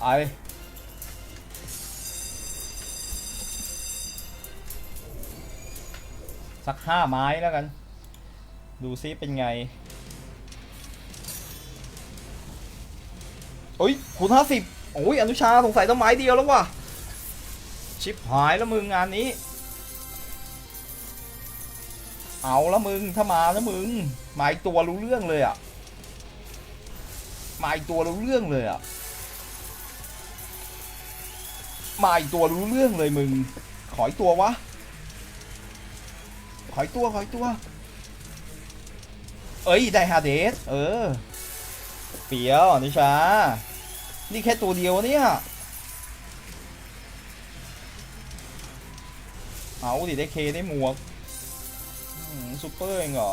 ไปสักห้าไม้แล้วกัน ดูซิเป็นไงโอ้ยคูณห้าสิบโอ้ยอนุชาสงสัยต้องไม้เดียวแล้วว่ะ ชิปหายแล้วมึงงานนี้ เอาแล้วมึง ถ้ามาแล้วมึงมาอีกตัวรู้เรื่องเลยอะมาอีกตัวรู้เรื่องเลยอะ มาอีกตัวรู้เรื่องเลยมึง ขออีกตัววะ ขออีกตัว ขออีกตัว เอ้ย ได้ฮาเดส เออ เปียวนิชา นี่แค่ตัวเดียวเนี่ย เอาดิได้เคได้หมวกอืมซูเปอร์เองเหรอ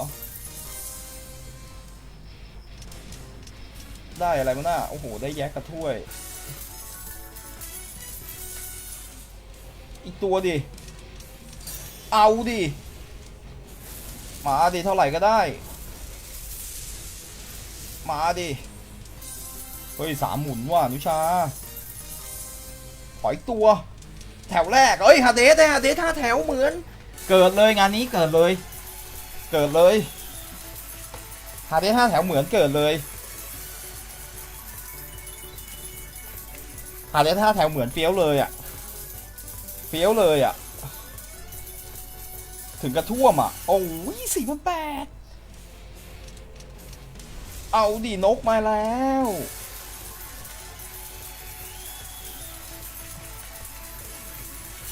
ได้อะไรมาน่ะโอ้โห ได้แยกกระถ้วย อีกตัวดิ เอาดิมาดิเท่าไหร่ก็ได้ มาดิเฮ้ยสามหมุนว่ะนุชาขออีกตัว แถวแรกเอ้ยฮาเดสได้ฮาเดสท่าแถวเหมือน เกิดเลยงานนี้เกิดเลย เกิดเลยฮาเดสท่าแถวเหมือนเกิดเลยฮาเดสท่าแถวเหมือนเฟี้ยวเลยอะ ฟี้ยวเลยอะถึงกระท่วมอะโอ้ยสี่พันแปดเอาดินกมาแล้ว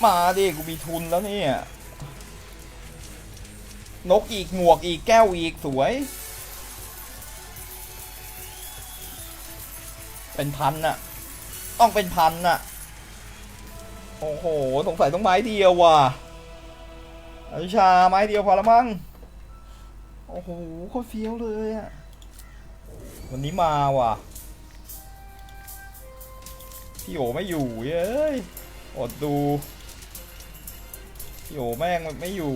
มาดิกูมีทุนแล้วเนี่ย นกอีกหมวกอีกแก้วอีกสวย เป็นพันน่ะ ต้องเป็นพันน่ะ โอ้โห สงสัยต้องไม้เดียวว่ะอนุชาไม้เดียวพอละมั้ง โอ้โหโคตรเฟี้ยวเลยอะวันนี้มาว่ะ พี่โอไม่อยู่เย้ย อดดู พี่โอแม่งไม่อยู่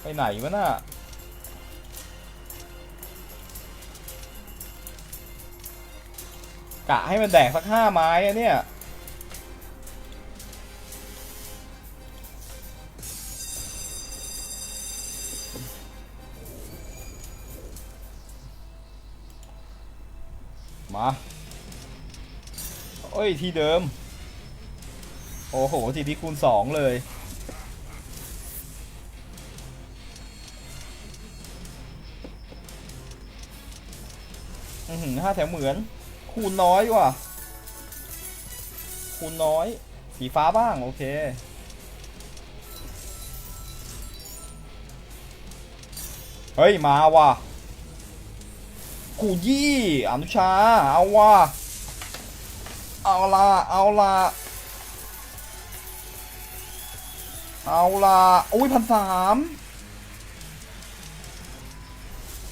ไปไหนวะน่ะกะให้มันแดกสักห้าไม้อะเนี่ย มาเอ้ย ที่เดิม โอ้โหทีนี้คูณสองเลย อือหือห้าแถวเหมือน คูณน้อยว่ะ คูณน้อย สีฟ้าบ้าง โอเคเฮ้ย มาว่ะ คูยี่อนุชา เอาว่ะเอาละเอาละเอาละอุ้ยพันสาม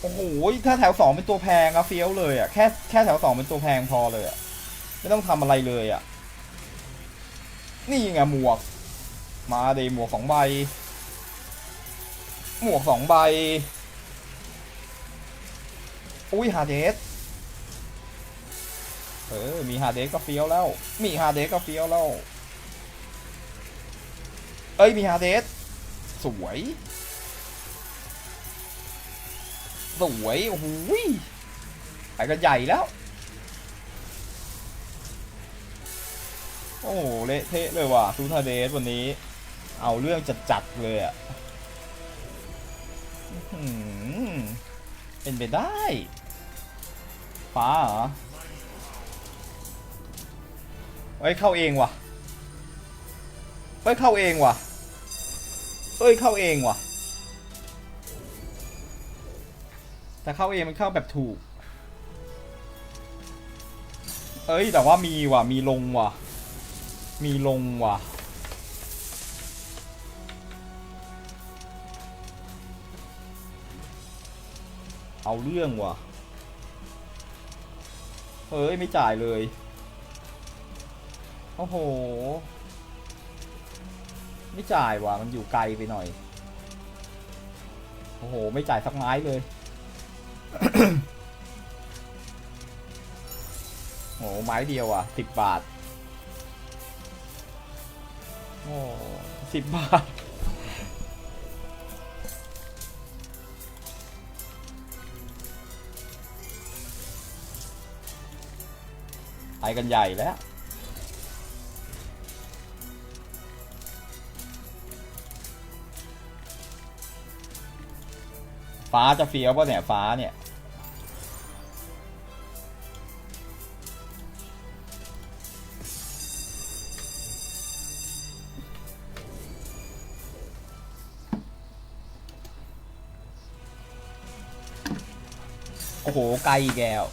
โอ้โห ถ้าแถวสองเป็นตัวแพงอะเฟี้ยวเลยอะแค่แค่แถวสองเป็นตัวแพงพอเลยอะไม่ต้องทำอะไรเลยอะนี่ไงหมวก มาเดหมวกสองใบ หมวกสองใบ อุ้ยฮาเดสเออ มีฮาเดสก็เฟี้ยวแล้ว มีฮาเดสก็เฟี้ยวแล้ว เอ้ย มีฮาเดสสวย สวยโอ้โหยไปกันใหญ่แล้ว โอ้โหเละเทะเลยว่ะซูทาเดสวันนี้ เอาเรื่องจัดๆเลยอะ เป็นไปได้ฟ้าเหรอเฮ้ยเข้าเองว่ะเฮ้ยเข้าเองว่ะเฮ้ยเข้าเองว่ะ แต่เข้าเองมันเข้าแบบถูก เอ้ยแต่ว่ามีว่ะมีลงว่ะ มีลงว่ะ เอาเรื่องว่ะ เฮ้ย ไม่จ่ายเลย โอ้โห ไม่จ่ายว่ะ มันอยู่ไกลไปหน่อย โอ้โห ไม่จ่ายสักไม้เลย โอ้ไม้เดียวอะสิบบาท โอ้สิบบาท กันใหญ่แล้วฟ้าจะเฟี้ยวป่ะเนี่ยฟ้าเนี่ยโอ้โหไกลอีกแล้ว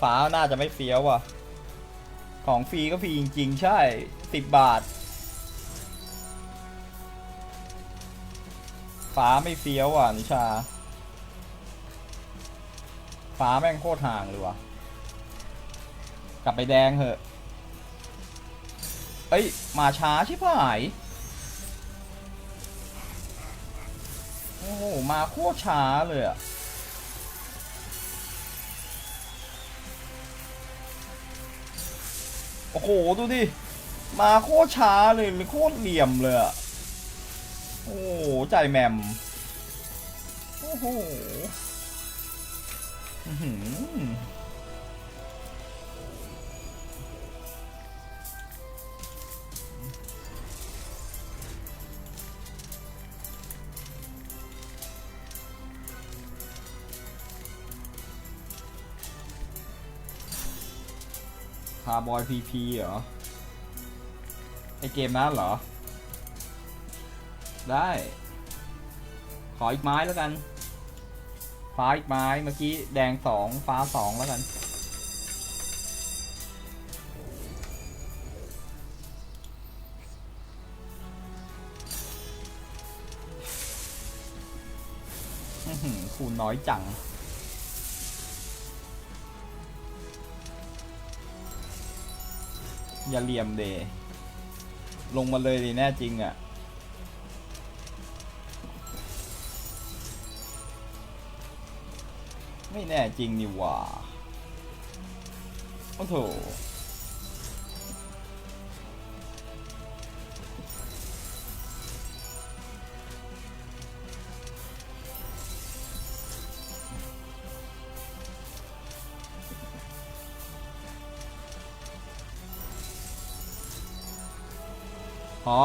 ฟ้าน่าจะไม่เฟี้ยวว่ะ ของฟรีก็ฟรีจริง ๆ ใช่สิบบาท ฟ้าไม่เฟี้ยวอะนิชา ฟ้าแม่งโคตรห่างเลยว่ะ กลับไปแดงเหอะ เอ้ย มาช้าใชิบหายโอ้โห มาโคตรช้าเลยอะ โอ้โห ดูดิ มาโคตรช้าเลยโคตรเหลี่ยมเลยอะโอ้โห ใจแหมม โอ้โหาบอยพีพีเหรอ ไอเกมนั้นเหรอ ได้ ขออีกไม้แล้วกัน ฟ้าอีกไม้ เมื่อกี้แดงสองฟ้าสองแล้วกันคูณน้อยจัง อย่าเหลี่ยมเดลงมาเลยดิแน่จริงอะ่ะ ไม่แน่จริงนี่ว่า โอ้โถ พอ